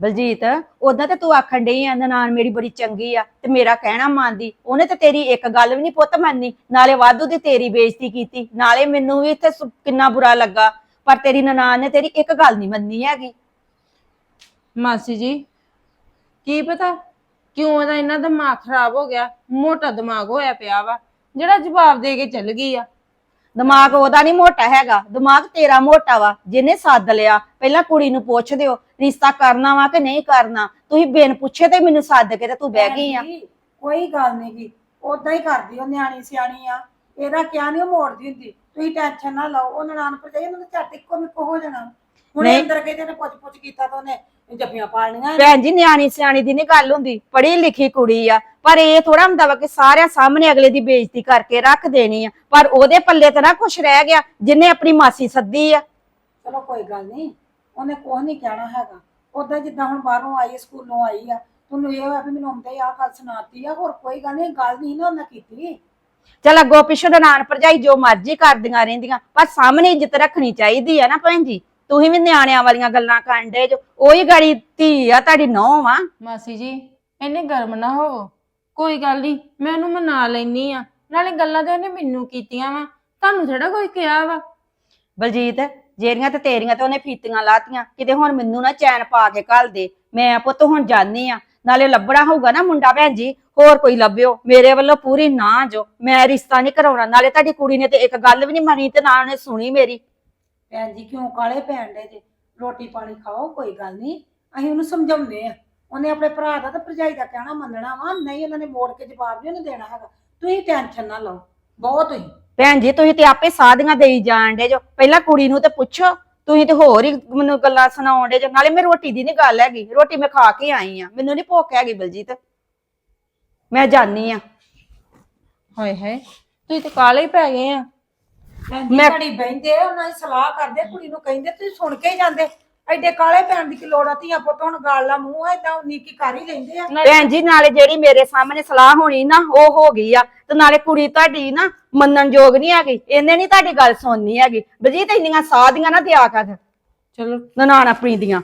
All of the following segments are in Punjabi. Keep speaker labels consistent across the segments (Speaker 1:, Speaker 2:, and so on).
Speaker 1: ਬਲਜੀਤ ਉਦਾਂ ਤੇ ਤੂੰ ਆਖਣ ਡਈ ਆ ਨਨਾਣ ਮੇਰੀ ਬੜੀ ਚੰਗੀ ਆ ਤੇ ਮੇਰਾ ਕਹਿਣਾ ਮੰਨਦੀ। ਉਹਨੇ ਤੇ ਤੇਰੀ ਇੱਕ ਗੱਲ ਵੀ ਨਹੀਂ ਪੁੱਤ ਮੰਨੀ ਨਾਲੇ ਵਾਧੂ ਦੀ ਤੇਰੀ ਬੇਇੱਜ਼ਤੀ ਕੀਤੀ ਨਾਲੇ ਮੈਨੂੰ ਵੀ ਇੱਥੇ ਕਿੰਨਾ ਬੁਰਾ ਲੱਗਾ ਪਰ ਤੇਰੀ ਨਨਾਣ ਨੇ ਤੇਰੀ ਇੱਕ ਗੱਲ ਨਹੀਂ ਮੰਨੀ ਹੈਗੀ।
Speaker 2: ਮਾਸੀ ਜੀ ਕੀ ਪਤਾ? ਕਿਉਂ ਇਹਦਾ ਇਹਨਾਂ ਦਿਮਾਗ ਖਰਾਬ ਹੋ ਗਿਆ? ਮੋਟਾ ਦਿਮਾਗ ਹੋਇਆ ਪਿਆ ਵਾ ਜਿਹੜਾ ਜਵਾਬ ਦੇ ਕੇ ਚੱਲ ਗਈ ਆ।
Speaker 1: ਦਿਮਾਗ ਉਹਦਾ ਨਹੀਂ ਮੋਟਾ ਹੈਗਾ ਦਿਮਾਗ ਤੇਰਾ ਮੋਟਾ ਵਾ ਜਿਹਨੇ ਸੱਦ ਲਿਆ ਪਹਿਲਾਂ ਕੁੜੀ ਨੂੰ ਪੁੱਛ ਦਿਓ ਰਿਸ਼ਤਾ ਕਰਨਾ ਵਾ ਕਿ ਨਹੀਂ ਕਰਨਾ? ਤੁਸੀਂ ਬਿਨ ਪੁੱਛੇ ਤੇ ਮੈਨੂੰ ਸੱਦ ਕੇ ਤੇ ਤੂੰ ਬਹਿ ਗਈ ਆ।
Speaker 3: ਭੈਣ ਜੀ, ਕੋਈ ਗੱਲ ਨਹੀਂ ਗੀ ਉਦਾਂ ਹੀ ਕਰਦੀ ਉਹ ਨਿਆਣੀ ਸਿਆਣੀ ਆ। ਇਹਦਾ ਕਿਆ ਨਹੀਂ ਉਹ ਮੋੜਦੀ ਹੁੰਦੀ। ਤੁਸੀਂ ਟੈਨਸ਼ਨ ਨਾ ਲਓ ਉਹ ਨਨਾਣ ਭਰਜਾਈ ਉਹਨਾਂ ਦਾ ਝੱਟ ਇੱਕੋ ਮਿੱਕੋ ਹੋ ਜਾਣਾ। ਹੁਣੇ
Speaker 1: ਨਹੀਂ।
Speaker 3: ਅੰਦਰ ਕਹਿੰਦੇ ਨੇ ਪੁੱਛ ਪੁੱਛ ਕੀਤਾ ਤਾਂ ਉਹਨੇ ਜੱਫੀਆਂ ਪਾਲਣੀਆਂ
Speaker 1: ਭੈਣ ਜੀ ਨਿਆਣੀ ਸਿਆਣੀ ਦੀ ਨਹੀਂ ਗੱਲ ਹੁੰਦੀ। ਪੜ੍ਹੀ ਲਿਖੀ ਕੁੜੀ ਆ। ਪਰ ਇਹ ਥੋੜਾ ਹੁੰਦਾ ਵਾ ਕਿ ਸਾਰਿਆਂ ਸਾਹਮਣੇ ਅਗਲੇ ਦੀ ਬੇਇੱਜ਼ਤੀ ਕਰਕੇ ਰੱਖ ਦੇਣੀ ਆ। ਪਰ ਉਹਦੇ ਪੱਲੇ ਤੇ ਨਾ ਕੁਛ ਰਹਿ ਗਿਆ ਜਿੰਨੇ ਆਪਣੀ ਮਾਸੀ ਸੱਦੀ ਆ।
Speaker 3: ਚਲੋ ਕੋਈ ਗੱਲ ਨਹੀਂ। ਉਹਨੇ ਕੁਛ ਨਹੀਂ ਕਹਿਣਾ ਹੈਗਾ। ਉਦਾਂ ਜਿੱਦਾਂ ਹੁਣ ਬਾਹਰੋਂ ਆਈ ਸਕੂਲੋਂ ਆਈ ਆ ਤੁਹਾਨੂੰ ਇਹ ਹੋਇਆ ਵੀ ਮੈਨੂੰ ਆਉਂਦੇ ਆ ਗੱਲ ਸੁਣਾਤੀ ਆ ਹੋਰ ਕੋਈ ਗੱਲ ਨਹੀਂ ਗੱਲ ਨਹੀਂ ਨਾ ਉਹਨਾਂ ਕੀਤੀ।
Speaker 1: ਚਲ ਅੱਗੋਂ ਪਿੱਛੋਂ ਦਾ ਨਾਨ ਭਰਜਾਈ ਜੋ ਮਰਜ਼ੀ ਕਰਦੀਆਂ ਰਹਿੰਦੀਆਂ ਪਰ ਸਾਹਮਣੇ ਇੱਜ਼ਤ ਰੱਖਣੀ ਚਾਹੀਦੀ ਆ ਨਾ ਭੈਣ ਜੀ। ਤੁਸੀਂ ਵੀ ਨਿਆਣਿਆਂ ਵਾਲੀਆਂ ਗੱਲਾਂ ਕਰਨ ਦੇ ਜੋ ਉਹੀ ਗਾੜੀ ਧੀ ਆ ਤੁਹਾਡੀ ਨੌਂ ਆ।
Speaker 2: ਮਾਸੀ ਜੀ ਇੰਨੇ ਗਰਮ ਨਾ ਹੋਵੋ। ਕੋਈ ਗੱਲ ਨਹੀਂ ਮੈਂ ਉਹਨੂੰ ਮਨਾ ਲੈਣੀ ਆ। ਨਾਲੇ ਗੱਲਾਂ ਤੇ ਉਹਨੇ ਮੈਨੂੰ ਕੀਤੀਆਂ ਵਾ ਤੁਹਾਨੂੰ ਥੋੜਾ ਕੋਈ ਕਿਹਾ ਵਾ।
Speaker 1: ਬਲਜੀਤ ਜਿਹੜੀਆਂ ਤੇ ਤੇਰੀਆਂ ਤੇ ਉਹਨੇ ਫੀਤੀਆਂ ਲਾਤੀਆਂ, ਕਿਤੇ ਹੁਣ ਮੈਨੂੰ ਨਾ ਚੈਨ ਪਾ ਕੇ ਘੱਲ ਦੇ, ਮੈਂ ਪੁੱਤ ਹੁਣ ਜਾਨੀ ਆ। ਨਾਲੇ ਲੱਭਣਾ ਹੋਊਗਾ ਨਾ ਮੁੰਡਾ ਭੈਣ ਜੀ, ਹੋਰ ਕੋਈ ਲੱਭਿਓ, ਮੇਰੇ ਵੱਲੋਂ ਪੂਰੀ ਨਾ ਜੋ, ਮੈਂ ਰਿਸ਼ਤਾ ਨਹੀਂ ਕਰਾਉਣਾ, ਨਾਲੇ ਤੁਹਾਡੀ ਕੁੜੀ ਨੇ ਤੇ ਇੱਕ ਗੱਲ ਵੀ ਨਹੀਂ ਮੰਨੀ ਤੇ ਨਾ ਉਹਨੇ ਸੁਣੀ ਮੇਰੀ।
Speaker 3: ਭੈਣ ਜੀ, ਕਿਉਂ ਕਾਲੇ ਪੈਣ ਦੇ ਜੇ? ਰੋਟੀ ਪਾਣੀ ਖਾਓ, ਕੋਈ ਗੱਲ ਨਹੀਂ, ਅਸੀਂ ਉਹਨੂੰ ਸਮਝਾਉਂਦੇ ਆ। ਉਹਨੇ ਆਪਣੇ ਭਰਾ ਦਾ ਤੇ ਭਰਜਾਈ ਦਾ ਕਹਿਣਾ ਮੰਨਣਾ ਵਾ, ਨਹੀਂ ਉਹਨਾਂ ਨੇ ਮੋੜ ਕੇ ਜਵਾਬ ਨਹੀਂ ਉਹਨੂੰ ਦੇਣਾ ਹੈਗਾ। ਤੁਸੀਂ ਟੈਨਸ਼ਨ ਨਾ ਲਓ, ਬਹੁਤ ਹੀ
Speaker 1: ਭੈਣ ਜੀ ਤੁਸੀਂ ਤੇ ਆਪੇ ਸਾਧੀਆਂ ਦੇਈ ਜਾਣ ਡੇ ਜੋ। ਪਹਿਲਾਂ ਕੁੜੀ ਨੂੰ ਤੇ ਪੁੱਛੋ ਤੁਸੀਂ ਤੇ ਹੋਰ ਹੀ ਮੈਨੂੰ ਗੱਲਾਂ ਸੁਣਾਉਣ ਡੇ ਜੋ। ਨਾਲੇ ਮੈਂ ਰੋਟੀ ਦੀ ਨਹੀਂ ਗੱਲ ਹੈਗੀ ਰੋਟੀ ਮੈਂ ਖਾ ਕੇ ਆਈ ਆ। ਮੈਨੂੰ ਨਹੀਂ ਭੁੱਖ ਹੈਗੀ ਬਲਜੀਤ। ਮੈਂ ਜਾਨੀ ਆ।
Speaker 2: ਹਾਏ ਹਾਏ ਤੁਸੀਂ ਤੇ ਕਾਲੇ ਹੀ ਪੈ ਗਏ ਆ।
Speaker 1: ਮੈਂ-
Speaker 3: ਬਹਿੰਦੇ ਉਹਨਾਂ ਦੀ ਸਲਾਹ ਕਰਦੇ ਕੁੜੀ ਨੂੰ ਕਹਿੰਦੇ ਤੁਸੀਂ ਸੁਣ ਕੇ ਹੀ ਜਾਂਦੇ। ਐਡੇ ਕਾਲੇ ਪੈਣ ਦੀ ਕੀ ਲੋੜ ਆ? ਧੀਆਂ ਪੁੱਤ ਹੁਣ ਗਾਲਾ ਮੂੰਹ ਆ ਏਦਾਂ ਨੀਕੀ ਕਰ ਹੀ ਲੈਂਦੇ ਆ?
Speaker 1: ਭੈਣ ਜੀ ਨਾਲੇ ਜਿਹੜੀ ਮੇਰੇ ਸਾਹਮਣੇ ਸਲਾਹ ਹੋਣੀ ਨਾ ਉਹ ਹੋ ਗਈ ਆ। ਤੇ ਨਾਲੇ ਕੁੜੀ ਤੁਹਾਡੀ ਨਾ ਮੰਨਣ ਯੋਗ ਨਹੀਂ ਹੈਗੀ। ਇਹਨੇ ਨਹੀਂ ਤੁਹਾਡੀ ਗੱਲ ਸੁਣਨੀ ਹੈਗੀ। ਬਲਜੀਤ ਇੰਨੀਆਂ ਸਾਧੀਆਂ ਨਾ ਦਿਆ ਕਰ।
Speaker 2: ਚਲੋ।
Speaker 1: ਨਨਾਣ ਆਪਣੀ ਦੀਆਂ।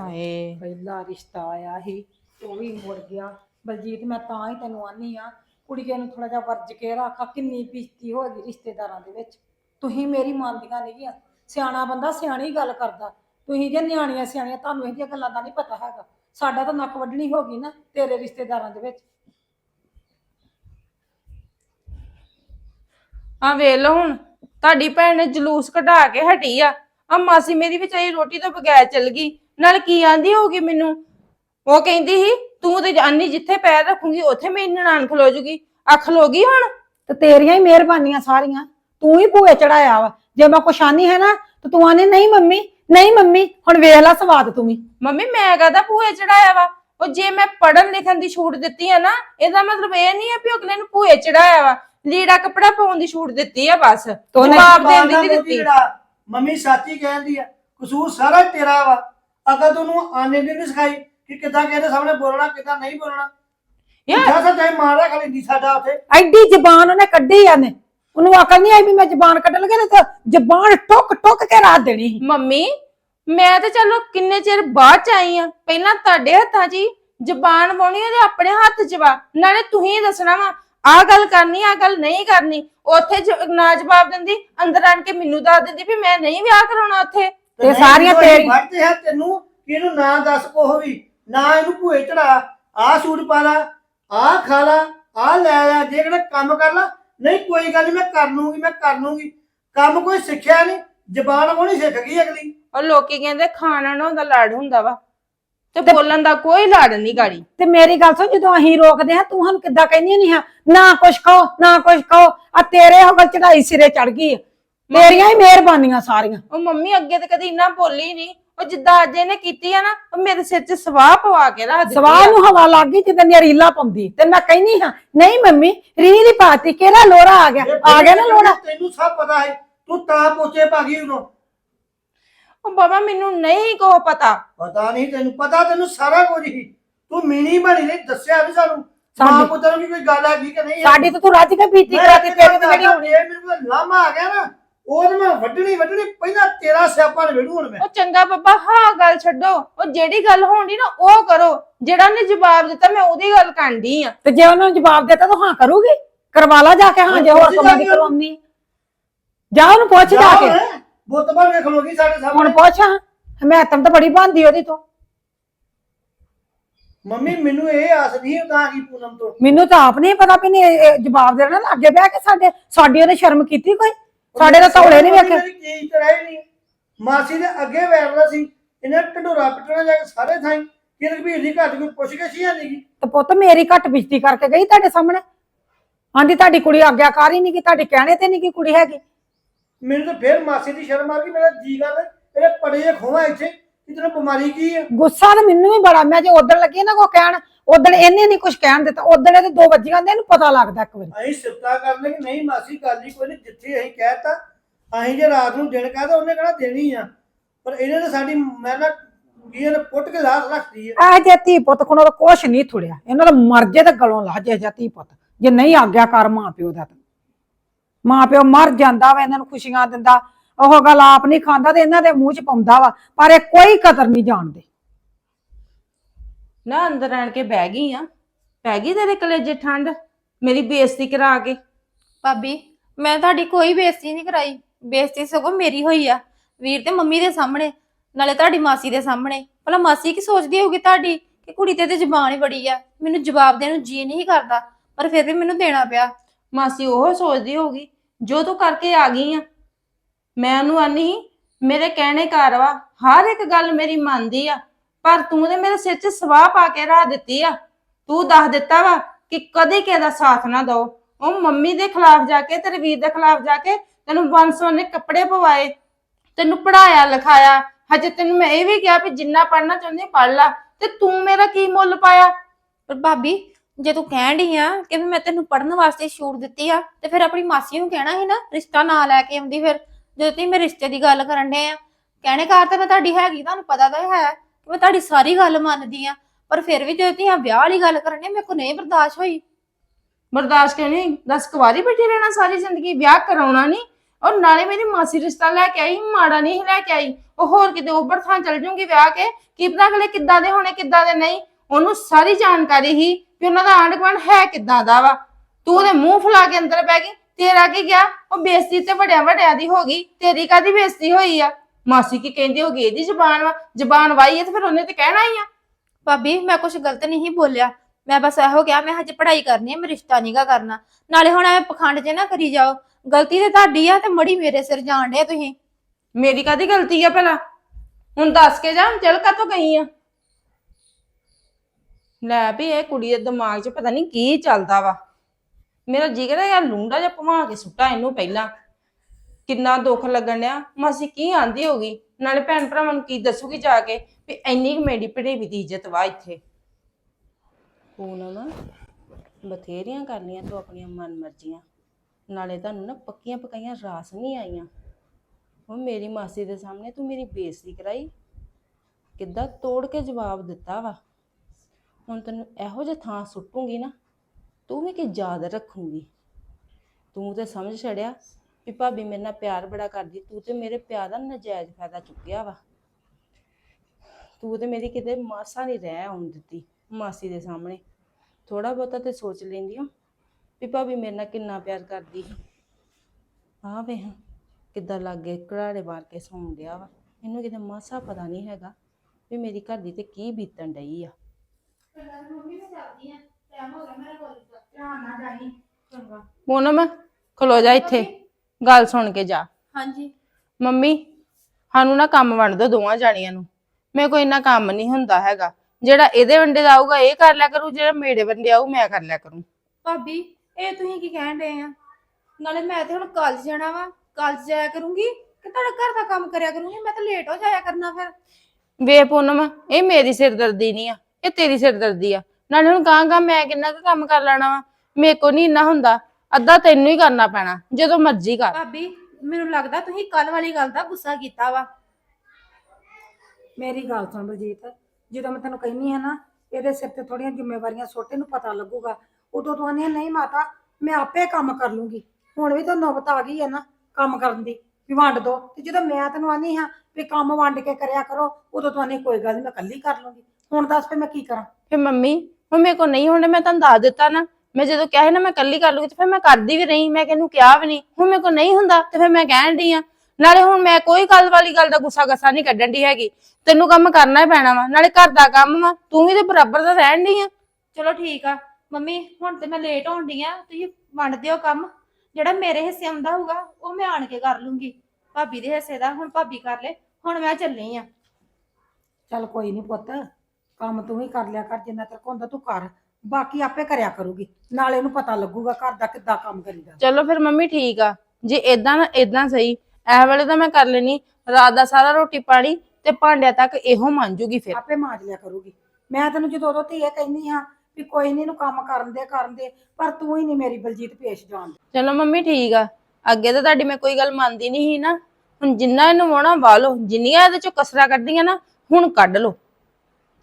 Speaker 2: ਹਾਏ
Speaker 3: ਪਹਿਲਾ ਰਿਸ਼ਤਾ ਆਇਆ ਸੀ ਉਹ ਵੀ ਮੁੜ ਗਿਆ। ਬਲਜੀਤ ਮੈਂ ਤਾਂ ਹੀ ਤੈਨੂੰ ਆਨੀ ਆ। ਕੁੜੀਏ ਨੂੰ ਥੋੜਾ ਜਿਹਾ ਵਰਜ ਕੇ ਰੱਖਾ। ਕਿੰਨੀ ਬੇਇੱਜ਼ਤੀ ਹੋ ਗਈ ਰਿਸ਼ਤੇਦਾਰਾਂ ਦੇ ਵਿੱਚ। ਤੁਸੀਂ ਮੇਰੀ ਮੰਨਦੀਆਂ ਨਹੀਂ ਆ ਸਿਆਣਾ ਬੰਦਾ ਸਿਆਣੀ ਗੱਲ ਕਰਦਾ। ਤੁਸੀਂ ਜੇ ਨਿਆਣੀਆਂ ਸਿਆਣੀਆਂ ਤੁਹਾਨੂੰ ਇਹ ਜਿਹੀਆਂ ਗੱਲਾਂ ਦਾ ਨਹੀਂ ਪਤਾ ਹੈਗਾ। ਸਾਡਾ ਤਾਂ ਨੱਕ ਵੱਢਣੀ ਹੋ ਗਈ ਨਾ ਤੇਰੇ ਰਿਸ਼ਤੇਦਾਰਾਂ ਦੇ ਵਿੱਚ।
Speaker 2: ਆ ਵੇਖ ਲਓ ਹੁਣ ਤੁਹਾਡੀ ਭੈਣ ਨੇ ਜਲੂਸ ਕਢਾ ਕੇ ਹਟੀ ਆ। ਆ ਮਾਸੀ ਮੇਰੀ ਵਿਚਾਰੀ ਰੋਟੀ ਤੋਂ ਬਗੈਰ ਚਲ ਗਈ। ਨਾਲ ਕੀ ਆਂਦੀ ਹੋਊਗੀ ਮੈਨੂੰ? ਉਹ ਕਹਿੰਦੀ ਸੀ ਤੂੰ ਤੇ ਜਾਨੀ ਜਿੱਥੇ ਪੈਰ ਰੱਖੂਗੀ ਉੱਥੇ ਮੇਰੀ ਨਨਾਣ ਖਲੋ ਜੂਗੀ। ਆ ਖਲੋਗੀ ਹੁਣ?
Speaker 3: ਤੇ ਤੇਰੀਆਂ ਹੀ ਮਿਹਰਬਾਨੀਆਂ ਸਾਰੀਆਂ। ਤੂੰ ਹੀ ਭੂਏ ਚੜਾਇਆ ਵਾ। ਜੇ ਮੈਂ ਕੁਛ ਆਨੀ ਹੈ ਨਾ ਤੇ ਤੂੰ ਆਨੇ ਨਹੀਂ ਮੰਮੀ ਨਹੀਂ ਮੰਮੀ ਹੁਣ ਵੇਖ ਲੈ ਸਵਾਦ ਤੂੰ ਵੀ।
Speaker 2: ਮੰਮੀ ਮੈਂ ਕਹਦਾ ਭੂਏ ਚੜਾਇਆ ਵਾ? ਉਹ ਜੇ ਮੈਂ ਪੜਨ ਲਿਖਣ ਦੀ ਛੂਟ ਦਿੱਤੀ ਆ ਨਾ ਇਹਦਾ ਮਤਲਬ ਇਹ ਨਹੀਂ ਆ ਵੀ ਅਗਲੇ ਨੂੰ ਭੂਏ ਚੜਾਇਆ ਵਾ। ਲੀੜਾ ਕੱਪੜਾ ਪਾਉਣ ਦੀ ਛੂਟ ਦਿੱਤੀ ਆ ਬਸ।
Speaker 3: ਉਹਨੇ
Speaker 2: ਜਵਾਬ ਦੇਣ ਦੀ
Speaker 4: ਮਾਂ
Speaker 2: ਨੀ
Speaker 4: ਦਾ
Speaker 2: ਦਿੱਤੀ।
Speaker 4: ਜਿਹੜਾ ਮੰਮੀ ਸਾਚੀ ਕਹਿੰਦੀ ਆ ਕਸੂਰ ਸਾਰਾ ਤੇਰਾ ਵਾ। ਅਗਰ ਤੈਨੂੰ ਆਨੇ ਦੀ ਨਹੀਂ ਸਿਖਾਈ ਕਿ ਕਿੱਦਾਂ ਕਹਿੰਦੇ ਸਾਹਮਣੇ ਬੋਲਣਾ ਕਿੱਦਾਂ ਨਹੀਂ ਬੋਲਣਾ।
Speaker 2: ਯਾਰ।
Speaker 4: ਜਿੱਦਾਂ ਸਾ ਚਾਹੇ ਮਾਰਿਆ ਖਾਲੀ ਦੀ ਸਾਡਾ ਉੱਥੇ।
Speaker 3: ਐਡੀ ਜ਼ਬਾਨ ਉਹਨੇ ਕੱਢੀ ਆ ਨੇ ਉਹਨੂੰ ਅਕਲ ਨਹੀਂ ਆਈ ਵੀ ਮੈਂ ਜ਼ਬਾਨ ਕੱਢਣ ਲੱਗੇ ਨਾ ਤਾਂ ਜ਼ਬਾਨ ਟੁੱਕ ਟੁੱਕ ਕੇ ਰਾਤ ਦੇਣੀ ਸੀ।
Speaker 2: ਮੰਮੀ ਮੈਂ ਤੇ ਚਲੋ ਕਿੰਨੇ ਚਿਰ ਬਾਅਦ ਚ ਆਈ ਆ। ਪਹਿਲਾਂ ਤੁਹਾਡੇ ਹੱਥਾਂ 'ਚ ਹੀ ਜ਼ਬਾਨ ਪਾਉਣੀ ਉਹਦੇ ਆਪਣੇ ਹੱਥ 'ਚ ਵਾ। ਨਾਲੇ ਤੁਸੀਂ ਦੱਸਣਾ ਵਾ ਆਹ ਗੱਲ ਕਰਨੀ ਆ ਗੱਲ ਨਹੀਂ ਕਰਨੀ। ਉੱਥੇ ਜ- ਨਾ ਜਵਾਬ ਦਿੰਦੀ ਅੰਦਰ ਆਣ ਕੇ ਮੈਨੂੰ ਦੱਸ ਦਿੰਦੀ ਵੀ ਮੈਂ ਨਹੀਂ ਵਿਆਹ ਕਰਾਉਣਾ ਉੱਥੇ।
Speaker 3: ਤੇ ਸਾਰੀਆਂ ਤੇਰੀ-
Speaker 4: ਵੜਦੇ ਆ ਤੈਨੂੰ ਕਿ ਇਹਨੂੰ ਨਾ ਦੱਸ ਕੋਹ ਵੀ ਨਾ ਇਹਨੂੰ ਭੂਏ ਚੜਾ। ਆਹ ਸੂਟ ਪਾ ਲਾ ਆਹ ਖਾ ਲਾ ਆਹ ਲੈ ਆ ਜੇ ਕਿਹੜਾ ਕੰਮ ਕਰ ਲਾ ਨਹੀਂ ਕੋਈ ਗੱਲ ਨੀ ਮੈਂ ਕਰ ਲੂੰਗੀ ਮੈਂ ਕਰ ਲੂੰਗੀ। ਕੰਮ ਕੋਈ ਸਿੱਖਿਆ ਨਹੀਂ ਜ਼ਬਾਨ ਕੋਣੀ ਸਿੱਖ ਗਈ ਅਗਲੀ।
Speaker 2: ਉਹ ਲੋਕੀ ਕਹਿੰਦੇ ਖਾਣਾ ਨਾ ਹੁੰਦਾ ਲੜ ਹੁੰਦਾ ਵਾ। ਤੇ ਬੋਲਣ ਦਾ ਕੋਈ ਲੜ ਨਹੀਂ ਗਾੜੀ।
Speaker 3: ਤੇ ਮੇਰੀ ਗੱਲ ਸੁਣ ਜਦੋਂ ਅਸੀਂ ਰੋਕਦੇ ਹਾਂ ਤੂੰ ਸਾਨੂੰ ਕਿੱਦਾਂ ਕਹਿੰਦੀ ਨਹੀਂ ਹਾਂ ਨਾ ਕੁਛ ਕਹੋ ਨਾ ਕੁਛ ਕਹੋ। ਆ ਤੇਰੇ ਹੋ ਗੱਲ ਚੜਾਈ ਸਿਰੇ ਚੜ ਗਈ ਆ। ਤੇਰੀਆਂ ਹੀ ਮਿਹਰਬਾਨੀਆਂ ਸਾਰੀਆਂ।
Speaker 2: ਉਹ ਮੰਮੀ ਅੱਗੇ ਤੇ ਕਦੀ ਇੰਨਾ ਬੋਲੀ ਨਹੀਂ ਉਹ ਜਿੱਦਾਂ ਅੱਜ ਇਹਨੇ ਕੀਤੀ ਆ ਨਾ ਉਹ ਮੇਰੇ ਸਿਰ 'ਚ ਸਵਾਹ ਪਵਾ ਕੇ ਰੱਖ ਦਿੱਤੀ ਆ।
Speaker 3: ਨੂੰ ਹਵਾ ਲੱਗ ਗਈ ਜਿੱਦਾਂ ਦੀਆਂ ਰੀਲਾਂ ਪਾਉਂਦੀ। ਤੇ ਮੈਂ ਕਹਿੰਦੀ ਹਾਂ ਨਹੀਂ ਮੰਮੀ ਰੀਲ ਹੀ ਪਾਤੀ ਕਿਹੜਾ ਲੋੜਾ ਆ ਗਿਆ? ਆ ਗਿਆ ਨਾ ਲੋੜਾ
Speaker 4: ਤੈਨੂੰ ਸਭ ਪਤਾ ਹੈ ਤੂੰ ਤਾਂ ਪੋਚੇ ਪਾ ਗਈ ਉਦੋਂ।
Speaker 2: ਉਹ ਬਾਬਾ ਮੈਨੂੰ ਨਹੀਂ ਕੋ ਪਤਾ।
Speaker 4: ਪਤਾ ਨਹੀਂ ਤੈਨੂੰ ਪਤਾ ਤੈਨੂੰ ਸਾਰਾ ਕੁਝ ਹੀ। ਤੂੰ ਮੀਣੀ ਬਣੀ ਨਹੀਂ ਦੱਸਿਆ ਵੀ ਸਾਨੂੰ।
Speaker 3: ਸਾਡੀ-
Speaker 4: ਮਾਂ ਪੁੱਤਰ ਨੂੰ ਵੀ ਕੋਈ ਗੱਲ ਹੈਗੀ ਕਿ ਨਹੀਂ?
Speaker 3: ਸਾਡੀ ਤਾਂ ਤੂੰ ਰੱਜ ਕੇ
Speaker 4: ਮੈਂ
Speaker 3: ਕਰਾਤੀ ਤੇਰੀ ਤਾਂ ਜਿਹੜੀ ਹੋਣੀ।
Speaker 4: ਇਹ ਮੈਨੂੰ ਕੋਈ ਲਾਮਾ ਆ ਗਿਆ ਨਾ ਉਹ ਤੇ ਮੈਂ ਵੱਢਣੀ ਵੱਢਣੀ ਪਹਿਲਾਂ ਤੇਰਾ ਸਿਆਪਾ ਨਵੇੜੂ ਹੁਣ ਮੈਂ।
Speaker 2: ਉਹ ਚੰਗਾ ਬਾਬਾ ਹਾਂ ਗੱਲ ਛੱਡੋ। ਉਹ ਜਿਹੜੀ ਗੱਲ ਹੋਣੀ ਨਾ ਉਹ ਕਰੋ। ਜਿਹੜਾ ਨੇ ਜਵਾਬ ਦਿੱਤਾ ਮੈਂ ਉਹਦੀ ਗੱਲ ਕਰਦੀ ਆ
Speaker 3: ਤੇ ਜੇ ਉਹਨਾਂ ਨੂੰ ਜਵਾਬ ਦਿੱਤਾ ਤਾਂ ਹਾਂ ਕਰੂਗੀ। ਕਰਵਾ ਲਾ ਜਾ ਕੇ ਹਾਂ ਜੇ ਹੋਰ ਕੰਮਾਂ ਦੀ ਕਰਵਾਉਣੀ ਜਾ ਉਹਨੂੰ ਪੁੱਛ ਜਾ ਕੇ।
Speaker 4: ਬੁੱਤ ਬਣ ਕੇ ਖਲੋਗੀ ਸਾਡੇ
Speaker 3: ਹੁਣ
Speaker 4: ਸਾਹਮਣੇ
Speaker 3: ਪੁੱਛ ਹਾਂ। ਮੈਂ ਤਾਂ ਬੜੀ ਬੰਦੀ ਉਹਦੀ ਤੋਂ।
Speaker 4: ਮੰਮੀ ਮੈਨੂੰ ਇਹ ਆਸ ਨਹੀਂ ਤਾਂ ਕੀ ਪੂਨਮ ਤੋਂ।
Speaker 3: ਮੈਨੂੰ ਤਾਂ ਆਪ ਨਹੀਂ ਪਤਾ ਵੀ ਨੇ ਜਵਾਬ ਦੇਣਾ ਲੱਗੇ ਬਹਿ ਕੇ ਸਾਡੇ ਸਾਡੀ ਉਹਨੇ ਸ਼ਰਮ ਕੀਤੀ ਕੋਈ? ਸਾਡੇ ਤਾਂ ਧੌਲੇ ਨਹੀਂ ਵੇਖੇ।
Speaker 4: ਨਹੀਂ ਮਾਸੀ ਦੇ ਅੱਗੇ ਵੈਰਦਾ ਸੀ। ਇਹਨੇ ਢਡੋਰਾ ਪਿੱਟਣਾ ਜਾ ਕੇ ਸਾਰੇ ਥਾਈ। ਕਿ ਰਘਬੀਰ ਦੀ ਘਰ ਦੀ ਕੋਈ ਪੁੱਛ ਕੇ ਸੀ ਨਹੀਂ
Speaker 3: ਤੇ ਪੁੱਤ ਮੇਰੀ ਘੱਟ ਬਿਜਤੀ ਕਰਕੇ ਗਈ ਤੁਹਾਡੇ ਸਾਹਮਣੇ? ਆਂਦੀ ਤੁਹਾਡੀ ਕੁੜੀ ਆਗਿਆਕਾਰ ਹੀ ਨਹੀਂ ਕਿ ਤੁਹਾਡੇ ਕਹਿਣੇ ਤੇ ਨਹੀਂ ਕਿ ਕੁੜੀ ਹੈਗੀ।
Speaker 4: ਮੈਨੂੰ ਤਾਂ ਫੇਰ ਮਾਸੀ ਦੀ ਸ਼ਰਮ ਆ ਗਈ। ਮੇਰਾ ਜੀ ਕਰ ਇਹਦੇ ਪੜੇ ਜੇ ਖੋਵਾ ਇੱਥੇ। ਕਿ ਤੈਨੂੰ ਬਿਮਾਰੀ ਕੀ ਹੈ
Speaker 3: ਗੁੱਸਾ ਤਾਂ ਮੈਨੂੰ ਵੀ ਬੜਾ ਮੈਂ ਜੇ ਉਦੋਂ ਲੱਗੀ ਨਾ ਕੋ ਕਹਿਣ ਉਦੋਂ ਇਹਨੇ ਨਹੀਂ ਕੁਝ ਕਹਿਣ ਦਿੱਤਾ ਉਦੋਂ ਇਹਦੇ ਦੋ ਵੱਜੀਆਂ ਦੇ ਇਹਨੂੰ ਪਤਾ ਲੱਗਦਾ ਇੱਕ ਵਾਰੀ।
Speaker 4: ਅਸੀਂ ਸਿਫਤਾ ਕਰਨੇ ਕਿ ਨਹੀਂ ਮਾਸੀ ਗੱਲ ਹੀ ਕੋਈ ਨਹੀਂ ਜਿੱਥੇ ਅਸੀਂ ਕਹਿਤਾ ਅਸੀਂ ਜੇ ਰਾਤ ਨੂੰ ਦਿਨ ਕਹਤਾ ਉਹਨੇ ਕਹਿਣਾ ਦੇਣੀ ਆ। ਪਰ ਇਹਨੇ ਤਾਂ ਸਾਡੀ ਮੈਂ ਨਾ ਕੁੜੀ ਨੇ ਪੁੱਟ ਕੇ ਲਾਹ ਰੱਖਦੀ ਹੈ
Speaker 3: ਇਹ ਜੇ ਧੀ ਪੁੱਤ ਕੋਲੋਂ ਤਾਂ ਕੁਛ ਨਹੀਂ ਥੁੜਿਆ। ਇਹਨਾਂ ਦਾ ਮਰ ਜੇ ਤੇ ਗਲੋਂ ਲਾ ਜੇ ਜੇ ਧੀ ਪੁੱਤ। ਜੇ ਨਹੀਂ ਆਗਿਆਕਾਰ ਮਾਂ ਪਿਓ ਦਾ ਤਾਂ। ਮਾਂ ਪਿਓ ਮਰ ਜਾਂਦਾ ਵਾ ਇਹਨਾਂ ਨੂੰ ਖੁਸ਼ੀਆਂ ਦਿੰਦਾ। ਉਹ ਗੱਲ ਆਪ ਨਹੀਂ ਖਾਂਦਾ ਤੇ ਇਹਨਾਂ ਦੇ ਮੂੰਹ 'ਚ ਪਾਉਂਦਾ ਵਾ ਪਰ ਇਹ ਕੋਈ ਕਦਰ ਨਹੀਂ ਜਾਣਦੇ।
Speaker 2: ਨਾ ਅੰਦਰ ਆਣ ਕੇ ਬਹਿ ਗਈ ਆ। ਪੈ ਗਈ ਤੇਰੇ ਕਲੇਜੇ ਠੰਡ? ਮੇਰੀ ਬੇਇੱਜ਼ਤੀ ਕਰਾ ਕੇ।
Speaker 5: ਭਾਬੀ ਮੈਂ ਤੁਹਾਡੀ ਕੋਈ ਬੇਇੱਜ਼ਤੀ ਨਹੀਂ ਕਰਾਈ। ਬੇਇੱਜ਼ਤੀ ਸਗੋਂ ਮੇਰੀ ਹੋਈ ਆ। ਵੀਰ ਤੇ ਮੰਮੀ ਦੇ ਸਾਹਮਣੇ ਨਾਲੇ ਤੁਹਾਡੀ ਮਾਸੀ ਦੇ ਸਾਹਮਣੇ। ਭਲਾ ਮਾਸੀ ਕੀ ਸੋਚਦੀ ਹੋਊਗੀ ਤੁਹਾਡੀ ਕਿ ਕੁੜੀ ਤੇ ਤੇ ਜ਼ਬਾਨ ਹੀ ਬੜੀ ਆ। ਮੈਨੂੰ ਜਵਾਬ ਦੇਣ ਨੂੰ ਜੀ ਨਹੀਂ ਕਰਦਾ ਪਰ ਫਿਰ ਵੀ ਮੈਨੂੰ ਦੇਣਾ ਪਿਆ।
Speaker 2: ਮਾਸੀ ਉਹ ਸੋਚਦੀ ਹੋਊਗੀ ਜੋ ਤੂੰ ਕਰਕੇ ਆ ਗਈ ਆ ਮੈਂ ਉਹਨੂੰ ਆਨੀ ਮੇਰੇ ਕਹਿਣੇ ਘਰ ਵਾ, ਹਰ ਇੱਕ ਗੱਲ ਮੇਰੀ ਮੰਨਦੀ ਆ, ਪਰ ਤੂੰ ਤੇ ਮੇਰੇ ਸਿਰ 'ਚ ਸਵਾਹ ਪਾ ਕੇ ਰਾਹ ਦਿੱਤੀ ਆ। ਤੂੰ ਦੱਸ ਦਿੱਤਾ ਵਾ ਕਿ ਕਦੇ ਕਿਸੇ ਦਾ ਸਾਥ ਨਾ ਦੋ ਉਹ ਮੰਮੀ ਦੇ ਖਿਲਾਫ ਜਾ ਕੇ ਤੇਰੇ ਵੀਰ ਦੇ ਖਿਲਾਫ ਜਾ ਕੇ ਤੈਨੂੰ ਬੰਸੋਂ ਨੇ ਕੱਪੜੇ ਪਵਾਏ, ਤੈਨੂੰ ਪੜਾਇਆ ਲਿਖਾਇਆ। ਹਜੇ ਤੈਨੂੰ ਮੈਂ ਇਹ ਵੀ ਕਿਹਾ ਵੀ ਜਿੰਨਾ ਪੜਨਾ ਚਾਹੁੰਦੀ ਪੜ ਲੈ। ਤੇ ਤੂੰ ਮੇਰਾ ਕੀ ਮੁੱਲ ਪਾਇਆ?
Speaker 5: ਪਰ ਭਾਬੀ, ਜੇ ਤੂੰ ਕਹਿਣ ਡਈ ਆ ਕਿ ਵੀ ਮੈਂ ਤੈਨੂੰ ਪੜਨ ਵਾਸਤੇ ਛੂਟ ਦਿੱਤੀ ਆ, ਤੇ ਫਿਰ ਆਪਣੀ ਮਾਸੀ ਨੂੰ ਕਹਿਣਾ ਸੀ ਨਾ, ਰਿਸ਼ਤਾ ਨਾ ਲੈ ਕੇ ਆਉਂਦੀ ਫਿਰ। ਜਦੋਂ ਤੁਸੀਂ ਮੇਰੇ ਰਿਸ਼ਤੇ ਦੀ ਗੱਲ ਕਰਨ ਦੇ ਆ, ਕਹਿਣੇ ਕਾਰ ਤਾਂ ਮੈਂ ਤੁਹਾਡੀ ਹੈਗੀ, ਤੁਹਾਨੂੰ ਪਤਾ ਤਾਂ ਹੈ ਕਿ ਮੈਂ ਤੁਹਾਡੀ ਸਾਰੀ ਗੱਲ ਮੰਨਦੀ ਆ, ਪਰ ਫਿਰ ਵੀ ਜਦੋਂ ਤੁਸੀਂ ਵਿਆਹ ਵਾਲੀ ਗੱਲ ਕਰਨ ਕਰਨੇ ਮੇਰੇ ਕੋਲ ਨਹੀਂ ਬਰਦਾਸ਼ਤ ਹੋਈ।
Speaker 2: ਬਰਦਾਸ਼ਤ ਕਿਉਂ ਨਹੀਂ? ਦੱਸ ਕੁਵਾਰੀ ਬੈਠੀ ਰਹਿਣਾ ਸਾਰੀ ਜ਼ਿੰਦਗੀ, ਵਿਆਹ ਕਰਾਉਣਾ ਨਹੀਂ, ਔਰ ਨਾਲੇ ਮੇਰੀ ਮਾਸੀ ਰਿਸ਼ਤਾ ਲੈ ਕੇ ਆਈ, ਮਾੜਾ ਨਹੀਂ ਲੈ ਕੇ ਆਈ। ਉਹ ਹੋਰ ਕਿਤੇ ਉੱਪਰ ਥਾਂ ਚਲ ਜੂਗੀ ਵਿਆਹ ਕੇ, ਕੀ ਪਤਾ ਅਗਲੇ ਕਿੱਦਾਂ ਦੇ ਹੋਣੇ, ਕਿੱਦਾਂ ਦੇ ਨਹੀਂ, ਉਹਨੂੰ ਸਾਰੀ ਜਾਣਕਾਰੀ ਹੀ ਕਿ ਉਹਨਾਂ ਦਾ ਆਂਢ ਗੁਆਂਢ ਹੈ ਕਿੱਦਾਂ ਦਾ ਵਾ। ਤੂੰ ਉਹਦੇ ਮੂੰਹ ਫੁਲਾ ਕੇ ਅੰਦਰ ਪੈ ਗਈ ਤੇਰਾ ਕੀ ਗਿਆ? ਉਹ ਬੇਇੱਜ਼ਤੀ ਤੇ ਵੱਡਿਆਂ ਵੱਡਿਆਂ ਦੀ ਹੋ ਗਈ। ਤੇਰੀ ਕਾਦੀ ਬੇਇੱਜ਼ਤੀ ਹੋਈ ਆ? ਮਾਸੀ ਕੀ ਕਹਿੰਦੀ ਹੋਗੀ ਇਹਦੀ ਜ਼ਬਾਨ ਵਾ ਜ਼ਬਾਨ ਵਾਈ ਹੈ ਤੇ ਫਿਰ ਉਹਨੇ ਤੇ ਕਹਿਣਾ ਹੀ ਆ।
Speaker 5: ਭਾਬੀ ਮੈਂ ਕੁਝ ਗਲਤ ਨਹੀਂ ਬੋਲਿਆ। ਮੈਂ ਬਸ ਇਹੋ ਕਿਹਾ ਮੈਂ ਹਜੇ ਪੜ੍ਹਾਈ ਕਰਨੀ ਹੈ ਮੈਂ ਰਿਸ਼ਤਾ ਨਹੀਂਗਾ ਕਰਨਾ। ਨਾਲੇ ਹੁਣ ਐ ਪਖੰਡ ਜੇ ਨਾ ਕਰੀ ਜਾਓ। ਗਲਤੀ ਤੇ ਤੁਹਾਡੀ ਆ ਤੇ ਮੜੀ ਮੇਰੇ ਸਿਰ ਜਾਣ ਡੇ ਤੁਸੀਂ।
Speaker 2: ਮੇਰੀ ਕਾਦੀ ਗਲਤੀ ਆ ਭਲਾ? ਹੁਣ ਦੱਸ ਕੇ ਜਾ ਚਲ ਕਾਤੋਂ ਗਈ ਆ? ਲੈ ਵੀ ਇਹ ਕੁੜੀ ਦੇ ਦਿਮਾਗ 'ਚ ਪਤਾ ਨਹੀਂ ਕੀ ਚੱਲਦਾ ਵਾ। ਮੇਰਾ ਜਿਗਰ ਯਾਰ ਲੂੰਡਾ ਜਿਹਾ ਭਵਾ ਕੇ ਸੁੱਟਾ ਇਹਨੂੰ ਪਹਿਲਾਂ। ਕਿੰਨਾ ਦੁੱਖ ਲੱਗਣ ਡਿਆ। ਮਾਸੀ ਕੀ ਆਂਦੀ ਹੋਗੀ ਨਾਲੇ ਭੈਣ ਭਰਾਵਾਂ ਨੂੰ ਕੀ ਦੱਸੂਗੀ ਜਾ ਕੇ ਵੀ ਇੰਨੀ ਕੁ ਮੇਰੀ ਭੜੇਵੀ ਦੀ ਇੱਜ਼ਤ ਵਾ ਇੱਥੇ। ਪੂਨਮ ਬਥੇਰੀਆਂ ਕਰਨੀਆਂ ਤੂੰ ਆਪਣੀਆਂ ਮਨ ਮਰਜ਼ੀਆਂ ਨਾਲੇ ਤੁਹਾਨੂੰ ਨਾ ਪੱਕੀਆਂ ਪਕਾਈਆਂ ਰਾਸ ਨਹੀਂ ਆਈਆਂ। ਉਹ ਮੇਰੀ ਮਾਸੀ ਦੇ ਸਾਹਮਣੇ ਤੂੰ ਮੇਰੀ ਬੇਇੱਜ਼ਤੀ ਕਰਾਈ। ਕਿੱਦਾਂ ਤੋੜ ਕੇ ਜਵਾਬ ਦਿੱਤਾ ਵਾ। ਹੁਣ ਤੈਨੂੰ ਇਹੋ ਜਿਹਾ ਥਾਂ ਸੁੱਟੂਗੀ ਨਾ ਤੂੰ ਵੀ ਕੀ ਯਾਦ ਰੱਖੂਗੀ। ਤੂੰ ਤੇ ਸਮਝ ਛੜਿਆ ਵੀ ਭਾਬੀ ਮੇਰੇ ਨਾਲ ਪਿਆਰ ਬੜਾ ਕਰਦੀ, ਤੂੰ ਤੇ ਮੇਰੇ ਪਿਆਰ ਦਾ ਨਜਾਇਜ਼ ਫਾਇਦਾ ਚੁੱਕਿਆ ਵਾ। ਤੂੰ ਤੇ ਮੇਰੀ ਕਿਤੇ ਮਾਸਾ ਨਹੀਂ ਰਹਿ ਆਉਣ ਦਿੱਤੀ ਮਾਸੀ ਦੇ ਸਾਹਮਣੇ। ਥੋੜਾ ਬਹੁਤਾ ਤੇ ਸੋਚ ਲੈਂਦੀ ਹਾਂ ਵੀ ਭਾਬੀ ਮੇਰੇ ਨਾਲ ਕਿੰਨਾ ਪਿਆਰ ਕਰਦੀ ਆ ਵੇ ਹਾਂ ਕਿੱਦਾਂ ਲੱਗੇ ਘੜਾੜੇ ਮਾਰ ਕੇ ਸੌਂ ਡਿਆ ਵਾ। ਇਹਨੂੰ ਕਿਤੇ ਮਾਸਾ ਪਤਾ ਨਹੀਂ ਹੈਗਾ ਵੀ ਮੇਰੀ ਘਰ ਦੀ ਤੇ ਕੀ ਬੀਤਣ ਡਈ ਆ। ਪੂਨਮ ਖਲੋ ਜਾ ਇੱਥੇ। ਗੱਲ ਸੁਣ ਕੇ ਜਾ।
Speaker 5: ਹਾਂਜੀ।
Speaker 2: ਮੰਮੀ ਸਾਨੂੰ ਨਾ ਕੰਮ ਵੰਡ ਦਿਓ ਦੋਵਾਂ ਜਾਣੀਆਂ ਨੂੰ। ਮੇਰੇ ਕੋਈ ਇੰਨਾ ਕੰਮ ਨਹੀਂ ਹੁੰਦਾ ਹੈਗਾ। ਜਿਹੜਾ ਇਹਦੇ ਵੰਡੇ ਦਾ ਆਊਗਾ ਇਹ ਕਰ ਲਿਆ ਕਰੂ ਜਿਹੜਾ ਮੇਰੇ ਵੰਡੇ ਆਊ ਮੈਂ ਕਰ ਲਿਆ ਕਰੂੰ।
Speaker 5: ਭਾਬੀ ਇਹ ਤੁਸੀਂ ਕੀ ਕਹਿਣ ਡਏ ਆ? ਨਾਲੇ ਮੈਂ ਤੇ ਹੁਣ ਕਾਲਜ ਜਾਣਾ ਵਾ। ਕਾਲਜ ਜਾਇਆ ਕਰੂੰਗੀ ਕਿ ਤੁਹਾਡਾ ਘਰ ਦਾ ਕੰਮ ਕਰਿਆ ਕਰੂੰਗੀ? ਮੈਂ ਤਾਂ ਲੇਟ ਹੋ ਜਾਇਆ ਕਰਨਾ ਫਿਰ।
Speaker 2: ਵੇ ਪੂਨਮ ਇਹ ਮੇਰੀ ਸਿਰਦਰਦੀ ਨਹੀਂ ਆ। ਇਹ ਤੇਰੀ ਸਿਰਦਰਦੀ ਆ। ਨਾਲੇ ਹੁਣ ਗਾਂ ਗਾਂ ਮੈਂ ਕਿੰਨਾ ਕੁ ਕੰਮ ਕਰ ਲੈਣਾ ਵਾ ਮੇਰੇ ਕੋ ਨਹੀਂ ਇੰਨਾ ਹੁੰਦਾ। ਅੱਧਾ ਤੈਨੂੰ ਹੀ ਕਰਨਾ ਪੈਣਾ ਜਦੋਂ ਮਰਜ਼ੀ ਕਰ।
Speaker 5: ਭਾਬੀ ਮੈਨੂੰ ਲੱਗਦਾ ਤੁਸੀਂ ਕੱਲ ਵਾਲੀ ਗੱਲ ਦਾ ਗੁੱਸਾ ਕੀਤਾ ਵਾ।
Speaker 3: ਮੇਰੀ ਗੱਲ ਸੁਣ ਬਲਜੀਤ ਜਦੋਂ ਮੈਂ ਤੈਨੂੰ ਕਹਿੰਨੀ ਆ ਨਾ ਇਹਦੇ ਸਿਰ ਤੇ ਥੋੜੀਆਂ ਜ਼ਿੰਮੇਵਾਰੀਆਂ ਛੋਟੇ ਨੂੰ ਪਤਾ ਲੱਗੂਗਾ। ਉਦੋਂ ਤੂੰ ਆਨੀ ਨਹੀਂ ਮਾਤਾ ਮੈਂ ਆਪੇ ਕੰਮ ਕਰ ਲੂੰਗੀ। ਹੁਣ ਵੀ ਤਾਂ ਨੌਬਤ ਆ ਗਈ ਹੈ ਨਾ ਕੰਮ ਕਰਨ ਦੀ ਵੀ ਵੰਡ ਦੋ। ਤੇ ਜਦੋਂ ਮੈਂ ਤੈਨੂੰ ਆਨੀ ਹਾਂ ਵੀ ਕੰਮ ਵੰਡ ਕੇ ਕਰਿਆ ਕਰੋ ਉਦੋਂ ਤੂੰ ਆਨੀ ਕੋਈ ਗੱਲ ਨਹੀਂ ਮੈਂ ਇਕੱਲੀ ਕਰ ਲੂੰਗੀ। ਹੁਣ ਦੱਸ ਫੇ ਮੈਂ ਕੀ ਕਰਾਂ?
Speaker 2: ਫਿਰ ਮੰਮੀ ਹੁਣ ਮੇਰੇ ਕੋ ਨਹੀਂ ਹੋਣੇ ਮੈਂ ਤੁਹਾਨੂੰ ਦੱਸ ਦਿੱਤਾ ਨਾ। ਮੈਂ ਜਦੋਂ ਕਿਹਾ ਸੀ ਨਾ ਮੈਂ ਕੱਲੀ ਕਰ ਲੂਗੀ ਤੇ ਫਿਰ ਮੈਂ ਕਰਦੀ ਵੀ ਰਹੀ ਮੈਂ ਕਿਹਨੂੰ ਕਿਹਾ ਵੀ ਨਹੀਂ। ਹੁਣ ਮੇਰੇ ਕੋ ਨਹੀਂ ਹੁੰਦਾ ਤੇ ਫਿਰ ਮੈਂ ਕਹਿਣ ਡਈ ਆ। ਨਾਲੇ ਹੁਣ ਮੈਂ ਕੋਈ ਗੱਲ ਵਾਲੀ ਗੱਲ ਦਾ ਗੁੱਸਾ ਗੱਸਾ ਨਹੀਂ ਕੱਢਣ ਦੀ ਹੈਗੀ। ਤੈਨੂੰ ਕੰਮ ਕਰਨਾ ਹੀ ਪੈਣਾ ਵਾ ਨਾਲੇ ਘਰ ਦਾ ਕੰਮ ਵਾ। ਤੂੰ ਵੀ ਤੇ ਬਰਾਬਰ ਦਾ ਰਹਿਣ ਡਈ ਆ।
Speaker 5: ਚਲੋ ਠੀਕ ਆ। ਮੰਮੀ ਹੁਣ ਤੇ ਮੈਂ ਲੇਟ ਹੋਣ ਡਈ ਆ ਤੁਸੀਂ ਵੰਡ ਦਿਓ ਕੰਮ। ਜਿਹੜਾ ਮੇਰੇ ਹਿੱਸੇ ਆਉਂਦਾ ਹੋਊਗਾ ਉਹ ਮੈਂ ਆਣ ਕੇ ਕਰ ਲੂੰਗੀ। ਭਾਬੀ ਦੇ ਹਿੱਸੇ ਦਾ ਹੁਣ ਭਾਬੀ ਕਰ ਲੇ। ਹੁਣ ਮੈਂ ਚੱਲੀ ਆ।
Speaker 3: ਚੱਲ ਕੋਈ ਨਹੀਂ ਪੁੱਤ ਕੰਮ ਤੂੰ ਵੀ ਕਰ ਲਿਆ ਕਰ ਜਿੰਨਾ ਤੱਕ ਹੁੰਦਾ ਤੂੰ ਕਰ। ਬਾਕੀ ਆਪੇ ਕਰਿਆ ਕਰੂਗੀ। ਨਾਲੇ ਇਹਨੂੰ ਪਤਾ ਲੱਗੂਗਾ ਘਰ ਦਾ ਕਿੱਦਾਂ ਕੰਮ ਕਰੀਦਾ।
Speaker 2: ਚਲੋ ਫਿਰ ਮੰਮੀ ਠੀਕ ਆ। ਜੇ ਇਦਾਂ ਨਾ ਇਦਾਂ ਸਹੀ ਇਹ ਵੇਲੇ ਤਾਂ ਮੈਂ ਕਰ ਲੈਣੀ। ਰਾਤ ਦਾ ਸਾਰਾ ਰੋਟੀ ਪਾਣੀ ਤੇ ਭਾਂਡਿਆਂ ਤੱਕ ਇਹੋ ਮੰਜੂਗੀ ਫਿਰ।
Speaker 3: ਆਪੇ ਮਾਂਜ ਲਿਆ ਕਰੂਗੀ। ਮੈਂ ਤੈਨੂੰ ਜਦੋਂ ਉਦੋਂ ਧੀਏ ਕਹਿੰਦੀ ਹਾਂ ਵੀ ਕੋਈ ਨਹੀਂ ਇਹਨੂੰ ਕੰਮ ਕਰਨ ਦੇ ਕਰਨ ਦੇ ਪਰ ਤੂੰ ਹੀ ਨਹੀਂ ਮੇਰੀ ਬਲਜੀਤ ਪੇਸ਼ ਜਾਣ ਦੀ।
Speaker 2: ਚਲੋ ਮੰਮੀ ਠੀਕ ਆ। ਅੱਗੇ ਤਾਂ ਤੁਹਾਡੀ ਮੈਂ ਕੋਈ ਗੱਲ ਮੰਨਦੀ ਨਹੀਂ ਸੀ ਨਾ। ਹੁਣ ਜਿੰਨਾ ਇਹਨੂੰ ਵਾਉਣਾ ਵਾ ਲਓ। ਜਿੰਨੀਆਂ ਇਹਦੇ ਚੋਂ ਕਸਰਾ ਕੱਢਦੀਆਂ ਨਾ ਹੁਣ ਕੱਢ ਲਓ।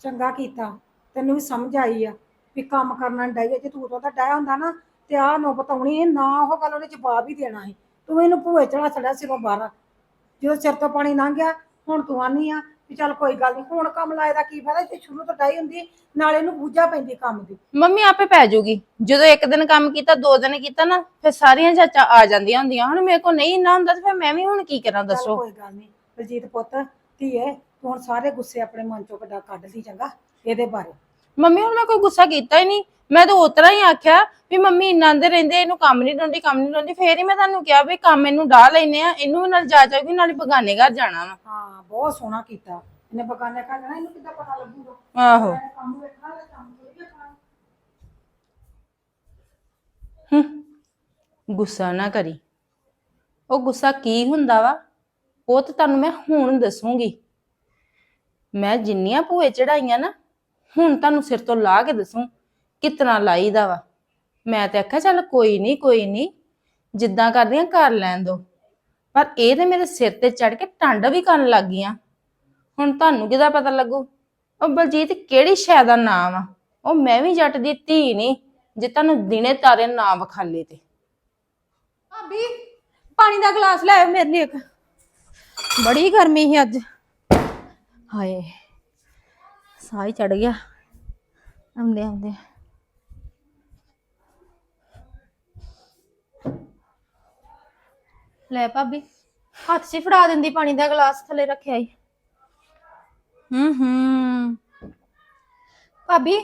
Speaker 3: ਚੰਗਾ ਕੀਤਾ। ਤੈਨੂੰ ਵੀ ਸਮਝ ਆਈ ਆ ਵੀ ਕੰਮ ਕਰਨਾ ਡਾਈਏ ਜੇ ਤੂੰ ਉਦੋਂ ਦਾ ਡਾਇਆ ਹੁੰਦਾ ਨਾ ਤੇ ਆਹ ਨੋ ਬਤਾਉਣੀ ਇਹ ਨਾ ਉਹ ਗੱਲ ਉਹਨੇ ਜਵਾਬ ਹੀ ਦੇਣਾ ਸੀ। ਤੂੰ ਇਹਨੂੰ ਭੂਏ ਚੜਾ ਛੜਿਆ ਸਿਰੋਂ ਬਾਹਰ। ਜਦੋਂ ਸਿਰ ਤੋਂ ਪਾਣੀ ਲੰਘ ਗਿਆ ਹੁਣ ਤੂੰ ਆਨੀ ਆ ਵੀ ਚੱਲ ਕੋਈ ਗੱਲ ਨਹੀਂ ਹੁਣ ਕੰਮ ਲਾਏ ਦਾ ਕੀ ਫਾਇਦਾ ਜੇ ਸ਼ੁਰੂ ਤੋਂ ਡਾਈ ਹੁੰਦੀ ਨਾਲੇ ਇਹਨੂੰ ਬੂਝਾ ਪੈਂਦੀ ਕੰਮ ਦੀ।
Speaker 2: ਮੰਮੀ ਆਪੇ ਪੈ ਜਾਊਗੀ ਜਦੋਂ ਇੱਕ ਦਿਨ ਕੰਮ ਕੀਤਾ ਦੋ ਦਿਨ ਕੀਤਾ ਨਾ ਫਿਰ ਸਾਰੀਆਂ ਚਾਚਾ ਆ ਜਾਂਦੀਆਂ ਹੁੰਦੀਆਂ। ਹੁਣ ਮੇਰੇ ਕੋਲ ਨਹੀਂ ਇੰਨਾ ਹੁੰਦਾ ਤੇ ਫਿਰ ਮੈਂ ਵੀ ਹੁਣ ਕੀ ਕਰਾਂ
Speaker 3: ਚੱਲ
Speaker 2: ਦੱਸੋ?
Speaker 3: ਕੋਈ ਗੱਲ ਨਹੀਂ ਬਲਜੀਤ ਪੁੱਤ ਧੀਏ ਤੂੰ ਹੁਣ ਸਾਰੇ ਗੁੱਸੇ ਆਪਣੇ ਮਨ ਚੋਂ ਕੱਢ ਕੱਢ ਲਈ ਚੰਗਾ ਇਹਦੇ ਬਾਰੇ।
Speaker 2: ਮੰਮੀ ਹੁਣ ਮੈਂ ਕੋਈ ਗੁੱਸਾ ਕੀਤਾ ਹੀ ਨਹੀਂ। ਮੈਂ ਤਾਂ ਉਤਰਾ ਹੀ ਆਖਿਆ ਵੀ ਮੰਮੀ ਇੰਨਾ ਆਂਦੇ ਰਹਿੰਦੇ ਇਹਨੂੰ ਕੰਮ ਨਹੀਂ ਡੋਂਦੀ ਕੰਮ ਨਹੀਂ ਡੋਂਦੀ ਫੇਰ ਹੀ ਮੈਂ ਤੁਹਾਨੂੰ ਕਿਹਾ ਵੀ ਕੰਮ ਇਹਨੂੰ ਡਾਹ ਲੈਨੇ ਆ ਇਹਨੂੰ ਵੀ ਨਾਲ ਜਾ ਜਾਊਗੀ ਨਾਲੇ ਬਗਾਨੇ ਘਰ ਜਾਣਾ ਵਾ।
Speaker 3: ਹਾਂ ਬਹੁਤ ਸੋਹਣਾ ਕੀਤਾ। ਇਹਨੇ ਬਗਾਨੇ ਘਰ ਜਾਣਾ ਇਹਨੂੰ ਕਿੱਦਾਂ ਪਤਾ ਲੱਗੂਗਾ?
Speaker 2: ਆਹੋ।
Speaker 3: ਕੰਮ ਵੇਖਣਾ ਤੇ ਕੰਮ ਥੋੜੀ ਵੇਖਣਾ।
Speaker 2: ਗੁੱਸਾ ਨਾ ਕਰੀ। ਉਹ ਗੁੱਸਾ ਕੀ ਹੁੰਦਾ ਵਾ? ਉਹ ਤਾਂ ਤੁਹਾਨੂੰ ਮੈਂ ਹੁਣ ਦੱਸੂਗੀ। ਮੈਂ ਜਿੰਨੀਆਂ ਭੂਏ ਚੜਾਈਆਂ ਨਾ, ਹੁਣ ਤੁਹਾਨੂੰ ਸਿਰ ਤੋਂ ਲਾ ਕੇ ਦੱਸੂ ਕਿਤਨਾ ਲਾਈਦਾ ਵਾ। ਮੈਂ ਤੇ ਆਖਿਆ, ਚੱਲ ਕੋਈ ਨਹੀਂ ਕੋਈ ਨਹੀਂ ਜਿੱਦਾਂ ਕਰਦੀਆਂ ਕਰ ਲੈਣ ਦੋ। ਪਰ ਇਹ ਤੇ ਮੇਰੇ ਸਿਰ ਤੇ ਚੜ ਕੇ ਟੰਡ ਵੀ ਕਰਨ ਲੱਗ ਗਈਆਂ। ਹੁਣ ਤੁਹਾਨੂੰ ਕਿਹਦਾ ਪਤਾ ਲੱਗੂ? ਉਹ ਬਲਜੀਤ ਕਿਹੜੀ ਸ਼ੈ ਦਾ ਨਾਮ ਆ? ਉਹ ਮੈਂ ਵੀ ਜੱਟ ਦੀ ਧੀ ਨਹੀਂ ਜੇ ਤੁਹਾਨੂੰ ਦਿਨੇ ਤਾਰੇ ਨਾ ਵਿਖਾਲੇ ਤੇ।
Speaker 5: ਭਾਬੀ, ਪਾਣੀ ਦਾ ਗਲਾਸ ਲੈ ਆਓ ਮੇਰੇ ਲਈ ਇੱਕ। ਬੜੀ ਗਰਮੀ ਸੀ ਅੱਜ। ਹਾਏ ਸਾਹ ਹੀ ਚੜ ਗਿਆ। ਆਉਂਦੇ ਆਉਂਦੇ। ਲੈ ਭਾਬੀ ਹੱਥ 'ਚ ਹੀ ਫੜਾ ਦਿੰਦੀ ਪਾਣੀ ਦਾ ਗਲਾਸ ਥੱਲੇ ਰੱਖਿਆ ਹੀ ਹੂੰ ਹੂੰ। ਭਾਬੀ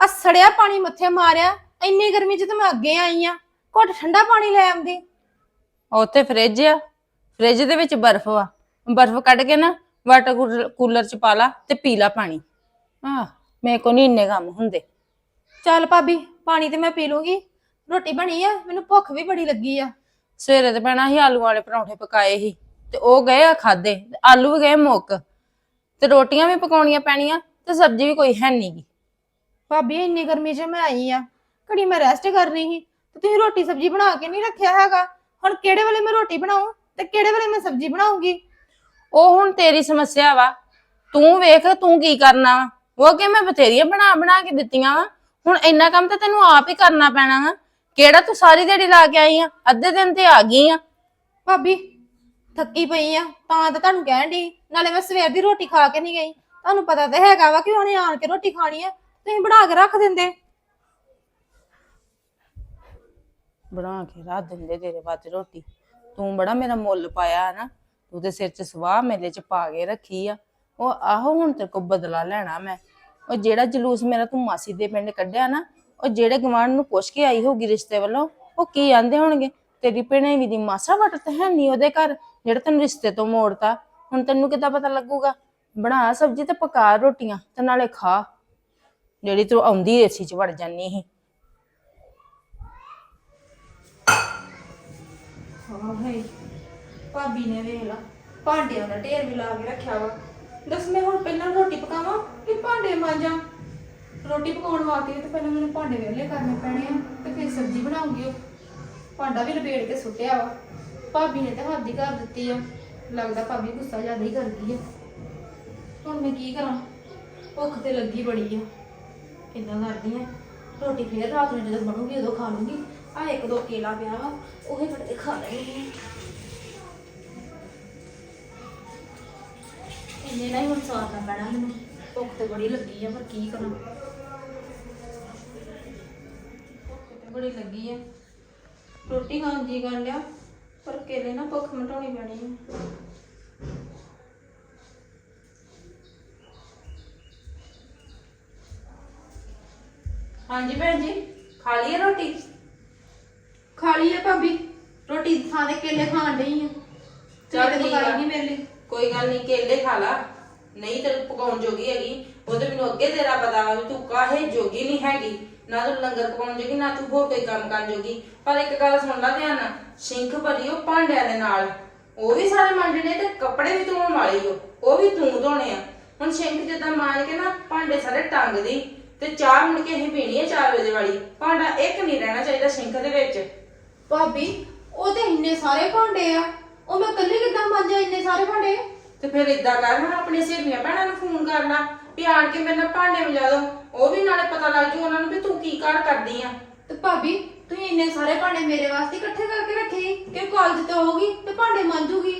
Speaker 5: ਆ ਸੜਿਆ ਪਾਣੀ ਮੱਥੇ ਮਾਰਿਆ ਇੰਨੀ ਗਰਮੀ 'ਚ ਤਾਂ ਮੈਂ ਅੱਗੇ ਆਈ ਆ। ਘੁੱਟ ਠੰਡਾ ਪਾਣੀ ਲੈ ਆਉਂਦੀ।
Speaker 2: ਉੱਥੇ ਫ੍ਰਿਜ ਆ ਫ੍ਰਿਜ ਦੇ ਵਿੱਚ ਬਰਫ਼ ਵਾ ਬਰਫ਼ ਕੱਢ ਕੇ ਨਾ ਵਾਟਰ ਕੂਲਰ- ਕੂਲਰ ਚ ਪਾ ਲਾ ਤੇ ਪੀ ਲਾ ਪਾਣੀ। ਹਾਂ ਮੇਰੇ ਕੋ ਨਹੀਂ ਇੰਨੇ ਕੰਮ ਹੁੰਦੇ।
Speaker 5: ਚੱਲ ਭਾਬੀ, ਪਾਣੀ ਤੇ ਮੈਂ ਪੀ ਲੂੰਗੀ। ਰੋਟੀ ਬਣੀ ਆ, ਮੈਨੂੰ ਭੁੱਖ ਵੀ ਬੜੀ ਲੱਗੀ ਆ।
Speaker 2: ਸਵੇਰੇ ਤੇ ਪੈਣਾ ਸੀ ਆਲੂ ਵਾਲੇ ਪਰੌਂਠੇ ਪਕਾਏ ਸੀ ਤੇ ਉਹ ਗਏ ਆ ਖਾਦੇ। ਆਲੂ ਵੀ ਗਏ ਮੁੱਕ। ਤੇ ਰੋਟੀਆਂ ਵੀ ਪਕਾਉਣੀਆਂ ਪੈਣੀਆਂ ਤੇ ਸਬਜ਼ੀ ਵੀ ਕੋਈ ਹੈ ਨੀ ਗੀ
Speaker 5: ਭਾਬੀ, ਇੰਨੀ ਗਰਮੀ 'ਚ ਮੈਂ ਆਈ ਆ। ਘੜੀ ਮੈਂ ਰੈਸਟ ਕਰਨੀ ਸੀ ਤੇ ਤੁਸੀਂ ਰੋਟੀ ਸਬਜ਼ੀ ਬਣਾ ਕੇ ਨਹੀਂ ਰੱਖਿਆ ਹੈਗਾ। ਹੁਣ ਕਿਹੜੇ ਵੇਲੇ ਮੈਂ ਰੋਟੀ ਬਣਾਉਂ ਤੇ ਕਿਹੜੇ ਵੇਲੇ ਮੈਂ ਸਬਜ਼ੀ ਬਣਾਉਂਗੀ
Speaker 2: ਉਹ ਹੁਣ ਤੇਰੀ ਸਮੱਸਿਆ ਵਾ। ਤੂੰ ਵੇਖ ਤੂੰ ਕੀ ਕਰਨਾ ਵਾ। ਉਹ ਕਿ ਮੈਂ ਬਥੇਰੀਆਂ ਬਣਾ ਬਣਾ ਕੇ ਦਿੱਤੀਆਂ ਵਾ। ਹੁਣ ਇੰਨਾ ਕੰਮ ਤਾਂ ਤੈਨੂੰ ਆਪ ਹੀ ਕਰਨਾ ਪੈਣਾ ਵਾ। ਕਿਹੜਾ ਤੂੰ ਸਾਰੀ ਦਿਹਾੜੀ ਲਾ ਕੇ ਆਈ ਆ? ਅੱਧੇ ਦਿਨ ਤੇ ਆ ਗਈ ਆ।
Speaker 5: ਭਾਬੀ ਥੱਕੀ ਪਈ ਆ। ਤਾਂ ਤਾਂ ਤੁਹਾਨੂੰ ਕਹਿਣ ਦੀ ਨਾਲੇ ਮੈਂ ਸਵੇਰ ਦੀ ਰੋਟੀ ਖਾ ਕੇ ਨਹੀਂ ਗਈ। ਤੁਹਾਨੂੰ ਪਤਾ ਤਾਂ ਹੈਗਾ ਵਾ ਕਿ ਉਹਨੇ ਆਣ ਕੇ ਰੋਟੀ ਖਾਣੀ ਆ। ਤੁਸੀਂ ਬਣਾ ਕੇ ਰੱਖ ਦਿੰਦੇ।
Speaker 2: ਬਣਾ ਕੇ ਰੱਖ ਦਿੰਦੇ ਤੇਰੇ ਵਾਸਤੇ ਰੋਟੀ। ਤੂੰ ਬੜਾ ਮੇਰਾ ਮੁੱਲ ਪਾਇਆ ਨਾ। ਤੂੰ ਤੇ ਸਿਰ 'ਚ ਸਵਾਹ ਮੇਲੇ 'ਚ ਪਾ ਕੇ ਰੱਖੀ ਆ। ਉਹ ਆਹੋ, ਹੁਣ ਤੇਰੇ ਕੋ ਬਦਲਾ ਲੈਣਾ ਮੈਂ। ਉਹ ਜਿਹੜਾ ਜਲੂਸ ਮੇਰਾ ਤੂੰ ਮਾਸੀ ਦੇ ਪਿੰਡ ਕੱਢਿਆ ਨਾ, ਉਹ ਜਿਹੜੇ ਗਵਾਂਢ ਨੂੰ ਪੁੱਛ ਕੇ ਆਈ ਹੋਗੀ ਰਿਸ਼ਤੇ ਵੱਲੋਂ, ਉਹ ਕੀ ਆਂਦੇ ਹੋਣਗੇ? ਤੇਰੀ ਭੈਣੇ ਦੀ ਮਾਸਾ ਵਟ ਤੇ ਹੈ ਨਹੀਂ ਉਹਦੇ ਘਰ, ਜਿਹੜਾ ਤੈਨੂੰ ਰਿਸ਼ਤੇ ਤੋਂ ਮੋੜਤਾ। ਹੁਣ ਤੈਨੂੰ ਕਿੱਦਾਂ ਪਤਾ ਲੱਗੂਗਾ? ਬਣਾ ਸਬਜ਼ੀ ਤੇ ਪਕਾ ਰੋਟੀਆਂ ਤੇ ਨਾਲੇ ਖਾ। ਜਿਹੜੀ ਤੂੰ ਆਉਂਦੀ ਏਸੀ 'ਚ ਵੜ ਜਾਨੀ ਸੀ।
Speaker 5: ਹਾਂ ਹੈ ਭਾਬੀ ਨੇ ਵੇਖ ਲਾ, ਭਾਂਡਿਆਂ ਦਾ ਢੇਰ ਵੀ ਲਾ ਕੇ ਰੱਖਿਆ ਵਾ। ਦੱਸ ਮੈਂ ਹੁਣ ਪਹਿਲਾਂ ਰੋਟੀ ਪਕਾਵਾਂ ਕਿ ਭਾਂਡੇ ਮਾਂਜਾਂ? ਰੋਟੀ ਪਕਾਉਣ ਵਾਸਤੇ ਤੇ ਪਹਿਲਾਂ ਮੈਨੂੰ ਭਾਂਡੇ ਵਿਹਲੇ ਕਰਨੇ ਪੈਣੇ ਆ, ਤੇ ਫਿਰ ਸਬਜ਼ੀ ਬਣਾਉਂਗੀ ਉਹ। ਭਾਂਡਾ ਵੀ ਲਪੇਟ ਕੇ ਸੁੱਟਿਆ ਵਾ। ਭਾਬੀ ਨੇ ਤਾਂ ਹੱਦ ਹੀ ਕਰ ਦਿੱਤੀ ਆ। ਲੱਗਦਾ ਭਾਬੀ ਗੁੱਸਾ ਜ਼ਿਆਦਾ ਹੀ ਕਰ ਗਈ ਆ। ਹੁਣ ਮੈਂ ਕੀ ਕਰਾਂ? ਭੁੱਖ ਤੇ ਲੱਗੀ ਬੜੀ ਆ। ਕਿੱਦਾਂ ਕਰਦੀ ਆ? ਰੋਟੀ ਫੇਰ ਰਾਤ ਨੂੰ ਜਦੋਂ ਬਣੂਗੀ ਉਦੋਂ ਖਾ ਲੂੰਗੀ। ਆ ਇੱਕ ਦੋ ਕੇਲਾ ਪਿਆ ਵਾ, ਉਹੀ ਫੜ ਕੇ ਖਾ ਲੈਣੀ ਇਹਨੇ ਨਾਲ ਹੀ ਹੁਣ ਸਾਰਨਾ ਪੈਣਾ ਮੈਨੂੰ। ਭੁੱਖ ਤੇ ਬੜੀ ਲੱਗੀ ਆ ਪਰ ਕੀ ਕਰਾਂ? ਭੁੱਖ ਤੇ ਬੜੀ ਲੱਗੀ ਆ। ਰੋਟੀ ਖਾਣ ਜੀ ਕਰ ਲਿਆ ਪਰ ਕੇਲੇ ਨਾ ਭੁੱਖ ਮਟਾਉਣੀ ਪੈਣੀ ਆ। ਹਾਂਜੀ ਭੈਣ ਜੀ ਖਾ ਲਈ ਆ ਰੋਟੀ? ਖਾ ਲਈ ਆ ਭਾਬੀ। ਰੋਟੀ ਥਾਂ ਦੇ ਕੇਲੇ ਖਾਣ ਡਈ ਆ।
Speaker 2: ਚੱਲ ਠੀਕ ਆ।
Speaker 5: ਨਹੀਂ ਮੇਰੇ ਲਈ।
Speaker 2: ਕੋਈ ਗੱਲ ਨਹੀਂ, ਕੇਲੇ ਖਾ ਲਾ। ਨਹੀਂ ਤੈਨੂੰ ਪਕਾਉਣ ਜੋਗੀ ਹੈਗੀ, ਉਹ ਤੇ ਮੈਨੂੰ ਅੱਗੇ ਤੇਰਾ ਪਤਾ ਵਾ ਵੀ ਤੂੰ ਕਾਹੇ ਜੋਗੀ ਨਹੀਂ ਹੈਗੀ। ਨਾ ਤੂੰ ਲੰਗਰ ਪਕਾਉਣ ਜੋਗੀ, ਨਾ ਤੂੰ ਹੋਰ ਕੋਈ ਕੰਮ ਕਰਨ ਜੋਗੀ। ਪਰ ਇੱਕ ਗੱਲ ਸੁਣ ਲੈ ਧਿਆਨ ਨਾਲ ਸ਼ਿੰਖ ਭਰੀ ਉਹ ਭਾਂਡਿਆਂ ਦੇ ਨਾਲ। ਉਹ ਵੀ ਸਾਰੇ ਮਾਂਜਣੇ ਤੇ ਕੱਪੜੇ ਵੀ ਧੋਣ ਵਾਲੇ ਓ ਉਹ। ਵੀ ਤੂੰ ਧੋਣੇ ਆ। ਹੁਣ ਸ਼ਿੰਕ ਜਿੱਦਾਂ ਮਾਂਜ ਕੇ ਨਾ, ਭਾਂਡੇ ਸਾਰੇ ਟੰਗ ਦੀ ਤੇ ਚਾਹ ਮੁੜ ਕੇ ਅਸੀਂ ਪੀਣੀ ਹੈ 4 ਵਜੇ ਵਾਲੀ। ਭਾਂਡਾ ਇੱਕ ਨਹੀਂ ਰਹਿਣਾ ਚਾਹੀਦਾ ਸ਼ਿੰਖ ਦੇ ਵਿੱਚ।
Speaker 5: ਭਾਬੀ, ਉਹ ਤੇ ਇੰਨੇ ਸਾਰੇ ਭਾਂਡੇ ਆ। ਉਹ ਮੈਂ ਇਕੱਲੀ ਕਿੱਦਾਂ ਮਾਂਜਾ ਇੰਨੇ ਸਾਰੇ ਭਾਂਡੇ?
Speaker 2: ਤੇ ਫਿਰ ਇਦਾਂ ਕਰ ਹੁਣ ਆਪਣੀ ਸਹੇਲੀਆਂ ਭੈਣਾਂ ਨੂੰ ਫੋਨ ਕਰ ਲਾ ਵੀ ਆਣ ਕੇ ਮੇਰੇ ਨਾਲ ਭਾਂਡੇ ਵਜਾ ਦੋ। ਉਹ ਵੀ ਨਾਲੇ ਪਤਾ ਲੱਗ ਜੂ ਉਹਨਾਂ ਨੂੰ ਵੀ ਤੂੰ ਕੀ ਕਰ ਕਰਦੀ ਆ।
Speaker 5: ਤੇ ਭਾਬੀ ਤੁਸੀਂ ਇੰਨੇ ਸਾਰੇ ਭਾਂਡੇ ਮੇਰੇ ਵਾਸਤੇ ਇਕੱਠੇ ਕਰਕੇ ਰੱਖੇ ਕਿ ਕਾਲਜ ਤੇ ਹੋਊਗੀ ਤੇ ਭਾਂਡੇ ਮਾਂਜੂਗੀ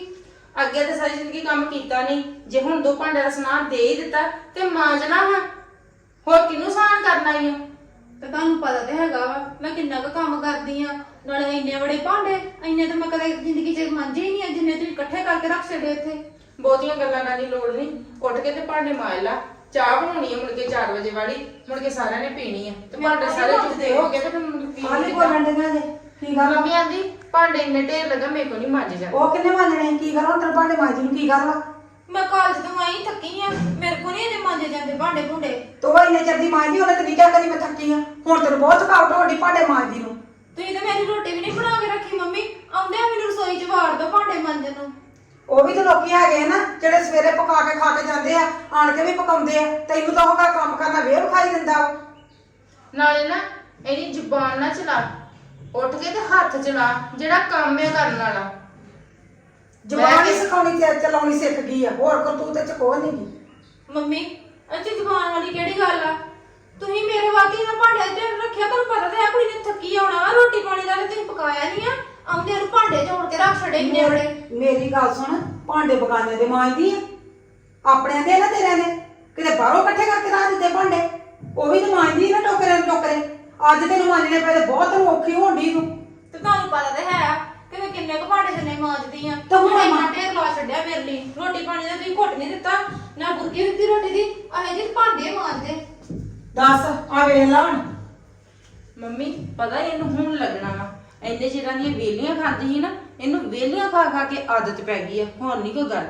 Speaker 2: ਅੱਗੇ ਤੇ ਸਾਰੀ ਜ਼ਿੰਦਗੀ ਕੰਮ ਕੀਤਾ ਨਹੀਂ। ਜੇ ਹੁਣ ਦੋ ਭਾਂਡੇ ਦਾ ਸਮਾਨ ਦੇ ਹੀ ਦਿੱਤਾ ਤੇ ਮਾਂਜਣਾ ਵਾ ਹੋਰ ਕਿਹਨੂੰ ਸਾਨ ਕਰਨਾ ਈ ਓ?
Speaker 5: ਤੇ ਤੁਹਾਨੂੰ ਪਤਾ ਤੇ ਹੈਗਾ ਵਾ ਮੈਂ ਕਿੰਨਾ ਕੁ ਕੰਮ ਕਰਦੀ ਆ। ਨਾਲੇ ਇੰਨੇ ਬੜੇ ਭਾਂਡੇ ਇੰਨੇ ਤਾਂ ਮੈਂ ਕਦੇ ਜ਼ਿੰਦਗੀ 'ਚ ਮਾਂਜੇ ਹੀ ਨਹੀਂ ਆ ਜਿੰਨੇ ਤੁਸੀਂ ਇਕੱਠੇ ਕਰਕੇ ਰੱਖ ਛੱਡੇ ਇੱਥੇ।
Speaker 2: ਬਹੁਤੀਆਂ ਗੱਲਾਂ ਕਰਨ ਦੀ ਲੋੜ ਨਹੀਂ ਉੱਠ ਕੇ ਤੇ ਭਾਂਡੇ ਮਾਂਜ ਲਾ। ਚਾਹ ਬਣਾਉਣੀ ਆ ਮੁੜ ਕੇ 4 ਵਜੇ ਵਾਲੀ ਮੁੜ ਕੇ ਸਾਰਿਆਂ ਨੇ ਪੀਣੀ ਆ। ਤੇ ਭਾਂਡੇ ਸਾਰੇ ਚੁੱਕੇ ਹੋ ਗਏ ਤੇ ਫਿਰ ਮੁੜ ਕੇ
Speaker 3: ਬੋਲਣ ਡੀਆਂ ਜੇ ਕੀ ਗੱਲ
Speaker 2: ਮੰਮੀ ਆਂਦੀ ਭਾਂਡੇ ਇੰਨੇ ਢੇਰ ਲੱਗਾ ਮੇਰੇ ਕੋਲ ਨਹੀਂ ਮਾਂਜੇ ਜਾਂਦੇ
Speaker 3: ਉਹ ਕਿੰਨੇ ਮੰਨਣੇ ਕੀ ਕਰਾਂ ਤੇਰੇ ਭਾਂਡੇ ਮਾਜੀ ਨੂੰ ਕੀ ਗੱਲ
Speaker 5: ਮੈਂ ਕਾਲਜ ਤੋਂ ਆਈ ਥੱਕੀ ਆ ਮੇਰੇ ਕੋਲ ਨਹੀਂ ਇਹਦੇ ਮਾਂਜੇ ਜਾਂਦੇ ਭਾਂਡੇ ਭੁੰਡੇ।
Speaker 3: ਤੂੰ ਉਹ ਇੰਨੇ ਚਿਰ ਦੀ ਮਾਂਜੀ ਉਹਨੇ ਤੇ ਨਹੀਂ ਕਿਹਾ ਕਦੀ ਮੈਂ ਥੱਕੀ ਆ। ਹੁਣ ਤੈਨੂੰ ਬਹੁਤ ਥਕਾਵਟ ਹੋਣੀ ਭਾਂਡੇ ਮਾਂਜੀ ਨੂੰ।
Speaker 5: ਤੁਸੀਂ ਤਾਂ ਮੇਰੀ ਰੋਟੀ ਵੀ ਨਹੀਂ ਬਣਾ ਕੇ ਰੱਖੀ ਮੰਮੀ। ਆਉਂਦੇ ਆ ਮੈਨੂੰ ਰਸੋਈ 'ਚ ਵਾੜ ਦੋ ਭਾਂਡੇ ਮਾਂਜਣ ਨੂੰ।
Speaker 3: ਉਹ ਵੀ ਤਾਂ ਲੋਕੀ ਹੈਗੇ ਆ ਨਾ ਜਿਹੜੇ ਸਵੇਰੇ ਪਕਾ ਕੇ ਖਾ ਕੇ ਜਾਂਦੇ ਆ ਆਣ ਕੇ ਵੀ ਪਕਾਉਂਦੇ ਆ ਤੈਨੂੰ ਤਾਂ ਉਹ ਘਰ ਕੰਮ ਕਰਨਾ ਵੇਹ ਵਿਖਾਈ ਦਿੰਦਾ ਵਾ
Speaker 2: ਨਾਲੇ ਨਾ ਇਹਦੀ ਜ਼ੁਬਾਨ ਨਾ ਚਲਾ। ਉੱਠ ਕੇ ਤੇ ਹੱਥ ਚਲਾ ਜਿਹੜਾ ਕੰਮ ਹੈ ਕਰਨ ਵਾਲਾ।
Speaker 3: ਜ਼ਬਾਨ ਹੀ ਸਿਖਾਉਣੀ ਤੇ ਚਲਾਉਣੀ ਸਿੱਖ ਗਈ ਆ। ਹੋਰ ਕਰਤੂਤ ਤੇ ਚ ਕੋਈ ਨਹੀਂ
Speaker 5: ਮੰਮੀ ਅੱਛੀ ਜ਼ੁਬਾਨ ਵਾਲੀ ਕਿਹੜੀ ਗੱਲ ਆ? ਤੁਸੀਂ ਮੇਰੇ ਵਾਕੀ ਨਾ ਭਾਂਡੇ 'ਚ ਰੱਖਿਆ ਤੁਹਾਨੂੰ ਪਤਾ ਤੇ ਹੈ ਕੁੜੀ ਨੇ ਥੱਕੀ ਆਉਣਾ ਵਾ ਰੋਟੀ ਪਾਣੀ ਦਾ ਤੇ ਤੁਸੀਂ ਪਕਾਇਆ ਨਹੀਂ ਆ। ਆਉਂਦੇ ਨੂੰ ਭਾਂਡੇ ਜੋੜ ਕੇ ਰੱਖ ਛੜੇ ਇੰਨੇ ਬੜੇ
Speaker 3: ਮੇਰੀ ਗੱਲ ਸੁਣ ਭਾਂਡੇ ਬਗਾਨੇ ਦੇ ਮਾਂਜਦੀ ਆ। ਆਪਣਿਆਂ ਦੇ ਨਾ ਤੇਰਿਆਂ ਦੇ? ਕਿਤੇ ਬਾਹਰੋਂ ਇਕੱਠੇ ਕਰਕੇ ਰੱਖ ਦਿੱਤੇ ਭਾਂਡੇ? ਉਹ ਵੀ ਤਾਂ ਮਾਂਜਦੀ ਨਾ ਟੋਕਰੇ ਨੂੰ ਟੋਕਰੇ ਅੱਜ ਤੈਨੂੰ ਮਾਂਜਣੇ ਪਏ ਤੇ ਬਹੁਤ ਔਖੀ ਹੋਣੀ ਤੂੰ।
Speaker 5: ਤੇ ਤੁਹਾਨੂੰ ਪਤਾ ਤੇ ਹੈ। ਕਿੰਨੇ ਕੁ ਭਾਂਡੇ ਜੰਨੇ ਮਾਂਜਦੀ ਆ।
Speaker 3: ਤਾਂ ਹੁਣ
Speaker 5: ਢੇਰ ਲਾ ਛੱਡਿਆ ਮੇਰੇ ਲਈ। ਰੋਟੀ ਪਾਣੀ ਦਾ ਤੁਸੀਂ ਘੁੱਟ ਨਹੀਂ ਦਿੱਤਾ ਨਾ ਬੁਰਕੀ ਦਿੱਤੀ ਰੋਟੀ ਦੀ ਆਹੇ ਜੀ ਭਾਂਡੇ ਮਾਂਜਦੇ।
Speaker 3: ਦੱਸ ਆ ਵੇਖ ਲਾ ਹੁਣ।
Speaker 2: ਮੰਮੀ ਪਤਾ ਇਹਨੂੰ ਹੁਣ ਲੱਗਣਾ ਵਾ। ਇੰਨੇ ਚਿਰਾਂ ਦੀਆਂ ਵੇਲੀਆਂ ਖਾਂਦੀ ਸੀ ਨਾ ਇਹਨੂੰ ਵੇਲੀਆਂ ਖਾ ਖਾ ਕੇ ਆਦਤ ਪੈ ਗਈ ਆ ਹੁਣ ਨਹੀਂ ਕੋਈ ਗੱਲ।